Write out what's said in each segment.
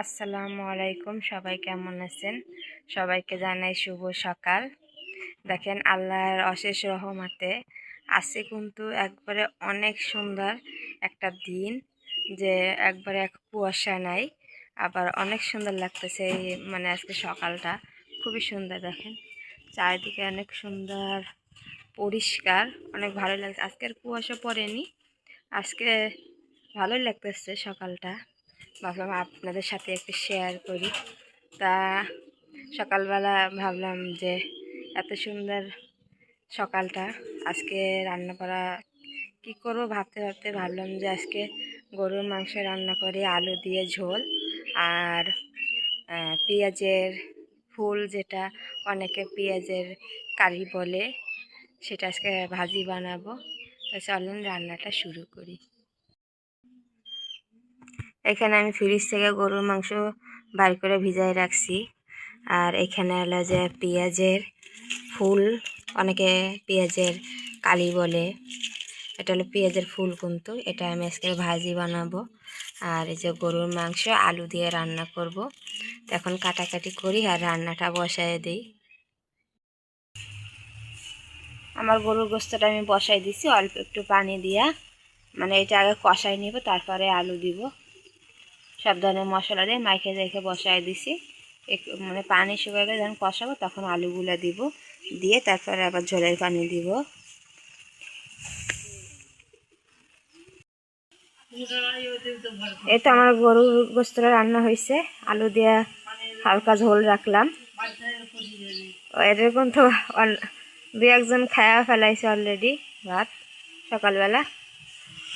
আসসালামু আলাইকুম, সবাই কেমন আছেন? সবাইকে জানাই শুভ সকাল। দেখেন, আল্লাহর অশেষ রহমাতে আছে কিন্তু একবারে অনেক সুন্দর একটা দিন যে একবারে এক কুয়াশা নাই, আবার অনেক সুন্দর লাগতেছে মানে আজকে সকালটা। খুবই সুন্দর, দেখেন। চারিদিকে অনেক সুন্দর, পরিষ্কার, অনেক ভালো লাগছে। আজকের কুয়াশা পড়েনি, আজকে ভালোই লাগতেছে সকালটা। ভাবলাম আপনাদের সাথে একটু শেয়ার করি। তা সকালবেলা ভাবলাম যে, এত সুন্দর সকালটা, আজকে রান্না করা কী করব ভাবতে ভাবতে ভাবলাম যে, আজকে গরুর মাংস রান্না করে, আলু দিয়ে ঝোল আর পেঁয়াজের ফুল যেটা অনেকে পেঁয়াজের কারি বলে, সেটা আজকে ভাজি বানাবো। তা চলেন রান্নাটা শুরু করি। এখানে আমি ফ্রিজ থেকে গরুর মাংস বার করে ভিজাই রাখছি। আর এখানে হলো যে পেঁয়াজের ফুল, অনেকে পেঁয়াজের কালি বলে। এটা হলো পেঁয়াজের ফুল কিন্তু, এটা আমি আজকে ভাজি বানাবো। আর এই যে গরুর মাংস, আলু দিয়ে রান্না করব। এখন কাটাকাটি করি আর রান্নাটা বসায় দিই। আমার গরুর গোস্তটা আমি বসাই দিছি, অল্প একটু পানি দিয়া। মানে এটা আগে কষাই নিব, তারপরে আলু দিব। সব ধরনের মশলা দিয়ে মাইখে রেখে বসাই দিছি। মানে পানি শুকিয়ে গেলে যখন কষাবো তখন আলুগুলো দিব। দিয়ে তারপরে আবার ঝোলের পানি দিব। এই তো আমার গরুর গোস্তটা রান্না হয়েছে আলু দিয়ে হালকা ঝোল রাখলাম। এরকম তো দু একজন খায়া ফেলাইছে অলরেডি ভাত সকালবেলা।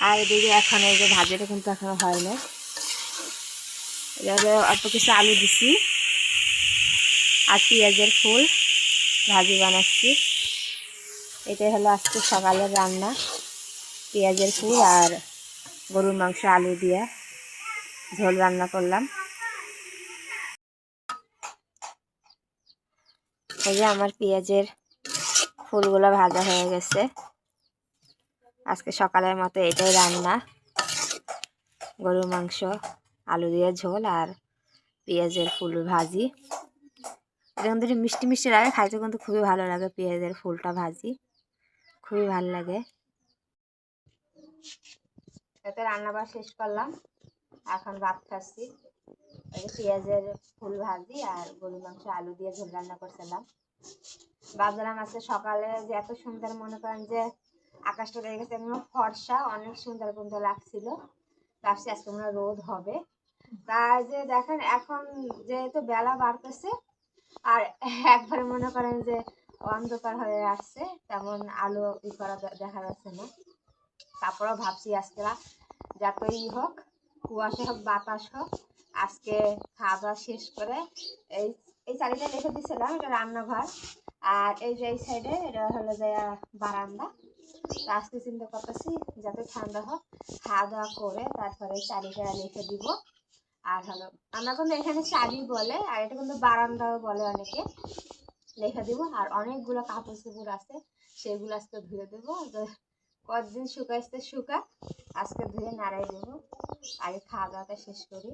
আর এদিকে এখন এই যে ভাজিটা কিন্তু এখনও হয় না অল্প কিছু আলু দিছি আর পেঁয়াজের ফুল ভাজি বানাচ্ছি। এটাই হলো আজকে সকালের রান্না, পেঁয়াজের ফুল আর গরুর মাংস আলু দিয়ে। ঝোল রান্না করলাম। এই যে আমার পেঁয়াজের ফুলগুলো ভাজা হয়ে গেছে। আজকে সকালের মতো এটাই রান্না, গরুর মাংস। আলু দিয়ে ঝোল আর পেঁয়াজের ফুল ভাজি। এটা কিন্তু মিষ্টি মিষ্টি লাগে, খাইতে কিন্তু খুবই ভালো লাগে পেঁয়াজের ফুলটা ভাজি। খুবই ভালো লাগে। এতে রান্নাবার শেষ করলাম। এখন ভাত খাচ্ছি। পেঁয়াজের ফুল ভাজি আর গরুর মাংস আলু দিয়ে ঝোল রান্না করছিলাম। ভাবলাম আজকে সকালে যে এত সুন্দর মনে করেন যে আকাশটা রয়ে গেছে ফর্সা, অনেক সুন্দর কিন্তু লাগছিল। ভাবছি আজকে রোদ হবে। তাই যে দেখেন, এখন যেহেতু বেলা বাড়তেছে, আর একবারে মনে করেন যে অন্ধকার হয়ে আসছে, তেমন আলো ই করা দেখা যাচ্ছে না। তারপরেও ভাবছি আজকে যতই হোক, কুয়াশা হোক, বাতাস হোক, আজকে খাওয়া দাওয়া শেষ করে এই এই চারিটা রেখে দিয়েছিলাম এটা রান্নাঘর। আর এই যে এই সাইডে এটা হলো যে বারান্দা। তো আজকে চিন্তা করতেছি, যাতে ঠান্ডা হোক খাওয়া দাওয়া করে তারপরে চারিটা রেখে দিব। আর হলো আমরা কিন্তু এখানে চাবি বলে, আর এটা কিন্তু বারান্দাও বলে অনেকে। লেখা দিব, আর অনেকগুলো কাপড় চোপড় আছে, সেগুলো আজকে ধুয়ে দেবো। কতদিন শুকাইতে শুকা আজকে ধুয়ে নাড়াই দেবো। আগে খাওয়া দাওয়াটা শেষ করি।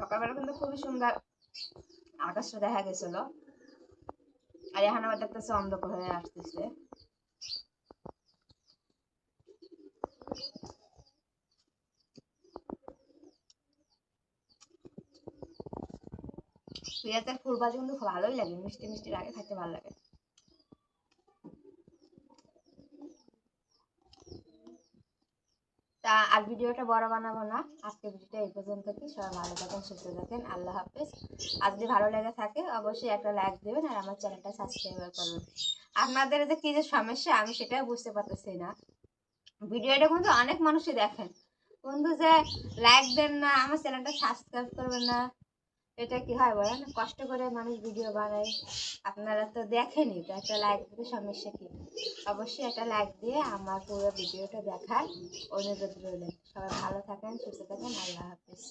সকালবেলা কিন্তু খুবই সুন্দর আকাশটা দেখা গেছিল। আর এখন আমার দেখতেছে অন্ধকার হয়ে আসতেছে। ফুল কিন্তু ভালোই লাগে, মিষ্টি মিষ্টি লাগে খাইতে ভালো লাগে। আর ভিডিওটা বড় বানাবো না। আজকে ভিডিওটা এই পর্যন্ত কি সবাই ভালো থাকেন, সুস্থ থাকেন। আল্লাহ হাফেজ। আর যদি ভালো লেগে থাকে, অবশ্যই একটা লাইক দেবেন আর আমার চ্যানেলটা সাবস্ক্রাইব করবেন। আপনাদের যে কি যে সমস্যা, আমি সেটাও বুঝতে পারতেছি না। ভিডিওটা কিন্তু অনেক মানুষই দেখেন। বন্ধু যে লাইক দেন না, আমার চ্যানেলটা সাবস্ক্রাইব করবেন না। এটা কি হয় বলেন? কষ্ট করে মানুষ ভিডিও বানায়। আপনারা তো দেখেনি তো একটা লাইক দিতে সমস্যা কি? অবশ্যই একটা লাইক দিয়ে আমার পুরো ভিডিওটা দেখার অনুরোধ রইলেন সবাই ভালো থাকেন, সুস্থ থাকেন, আল্লাহ হাফিজ।